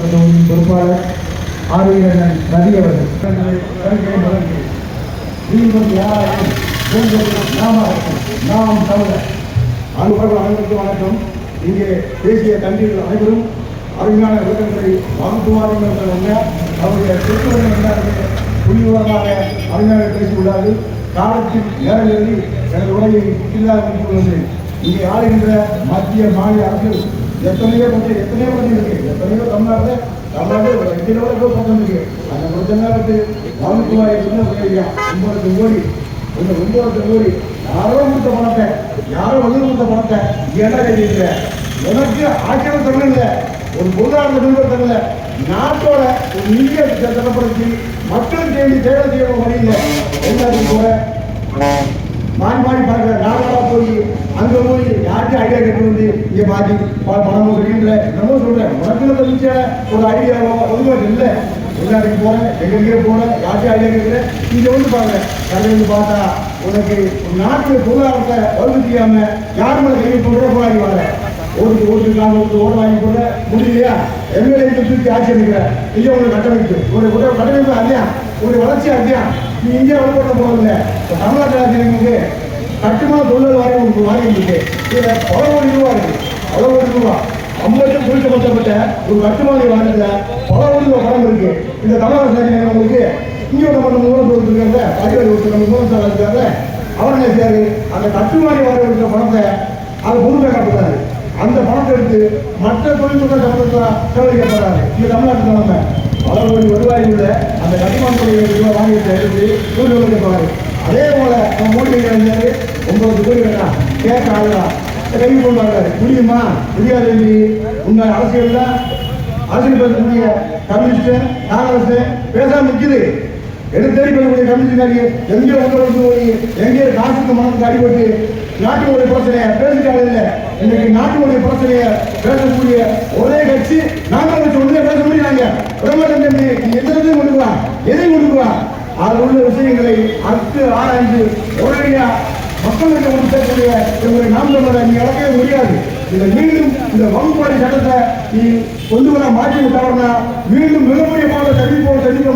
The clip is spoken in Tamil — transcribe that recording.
தொகுதியின் பொறுப்பாளர் ஆரோக்கியன் ரவி அவர்கள். தங்களை நாம் தமிழர் அன்பர்கள் அனைவருக்கும் வணக்கம். இங்கே தேசிய கல்விகள் அனைவரும் அருமையான விளக்கங்களை வகுத்துவார்கள் என்ற அவருடைய திருக்குறள் எல்லாருமே புள்ளிவரமாக அருமையாக பேசியுள்ளார்கள் காலத்தில் நேரங்களில் எனது உரையை இல்லாத முடித்துள்ளது இங்கே ஆளுகின்ற மத்திய மாநில அரசு எத்தனையோ பற்றி எத்தனையோ பற்றி இருக்கு. தமிழ்நாட்டில் தமிழ்நாட்டில் ஒரு பக்கம் இருக்கு அந்த கொஞ்ச நேரத்து வகுத்துவாரை ஒன்பது கோடி இந்த ஒன்பது கோடி யாரோ கொடுத்த பணத்தை யாரோ வந்து கொடுத்த பணத்தை என்ன கையில் எனக்கு ஆட்சியம் தரல ஒரு பொருளாதார நிறுவனம் தரல நாட்டோட ஒரு நிதியை தரப்படுத்தி மக்களுக்கு வேண்டி தேவை செய்ய வழியில் எல்லாத்தையும் கூட மாறி மாறி பார்க்குற நாடா போய் அங்கே போய் யார்கிட்ட ஐடியா கேட்டு வந்து இங்கே பாக்கி பணம் சொல்கின்ற நம்ம சொல்கிறேன் உனக்கு தெரிஞ்ச ஒரு ஐடியாவோ ஒன்றும் இல்லை. எல்லாருக்கும் போகிறேன் எங்கெங்கே போகிறேன் யார்கிட்ட ஐடியா கேட்குறேன் இங்கே வந்து பாருங்க. கடையில் வந்து பார்த்தா உனக்கு ஒரு நாட்டு பொருளாதாரத்தை வலுவு செய்யாமல் யார் மேலே கையை போடுற போராடி வர. ஓட்டு ஓட்டு ஓட்டுக்காக ஓட்டு ஓட வாங்கி போட முடியலையா? எம்எல்ஏ தூக்கி ஆட்சி எடுக்கிற. இல்லை உங்களுக்கு கட்டமைப்பு உங்களுடைய கட்டமைப்பு அதிகம் உங்களுடைய வளர்ச்சி அதிகம் நீ இந்தியா வலுப்பட போகிறதில்ல இப்போ தமிழ்நாட்டு ஆட்சியர்களுக்கு கட்டுமான தொழில் வாரி உங்களுக்கு வாரியம் இருக்கு. இதில் பல கோடி ரூபா இருக்கு. பல கோடி ரூபா ஐம்பது குறித்து மொத்தப்பட்ட ஒரு கட்டுமான வாரத்தில் பல கோடி ரூபா பணம் இருக்கு. இந்த தமிழக ஆட்சியர்கள் உங்களுக்கு இங்கே நம்ம நம்ம மூலம் இருக்காங்க. பதிவாளி ஒருத்தர் நம்ம ஊரம் இருக்காங்க. அவர் என்ன செய்யாரு அந்த கட்டுமான வாரி இருக்கிற பணத்தை அதை முழுமை காட்டுறாரு. அந்த பணத்தை எடுத்து மற்ற தொழில்நுட்ப சம்பந்தத்தில் செலவழிக்கப்படுறாரு. இது தமிழ்நாட்டு நிலைமை. பல கோடி வருவாய் உள்ள அந்த கட்டுமானத்துடைய வாங்கியத்தை எடுத்து சூழ்நிலை அதே போல நம்ம மோடி ஒன்பது பேர் வேண்டாம் கேட்க ஆகலாம் கை கொள்வாங்க முடியுமா? முடியாது உங்கள் அரசியல் தான். அரசியல் பேசக்கூடிய கம்யூனிஸ்ட் காங்கிரஸ் பேசாமல் நிற்குது எடுத்தேடி பண்ணக்கூடிய கம்யூனிஸ்ட் எங்கேயோ வந்து போய் எங்கேயோ காசுக்கு மனசுக்கு அடிபட்டு நாட்டினுடைய பிரச்சனையை பேசிட்டாலே இல்லை. இன்னைக்கு நாட்டினுடைய பிரச்சனையை பேசக்கூடிய ஒரே கட்சி நாங்கள் வச்சு ஒன்றே பேச முடியாங்க பிரதமர் நீ எதிர்த்து கொடுக்கலாம் எதையும் கொடுக்கலாம் அதில் உள்ள விஷயங்களை அடுத்து ஆராய்ந்து உடனடியாக மக்களுக்கு வந்து சேர்க்கக்கூடிய இவங்களை நாம் தமிழரை நீ இழக்கவே முடியாது. இந்த மீண்டும் இந்த வகுப்பாடி சட்டத்தை நீ கொண்டு வர மாற்றி விட்டார்னா மீண்டும் மிகப்பெரிய பாட சந்திப்போம் சந்திப்போம்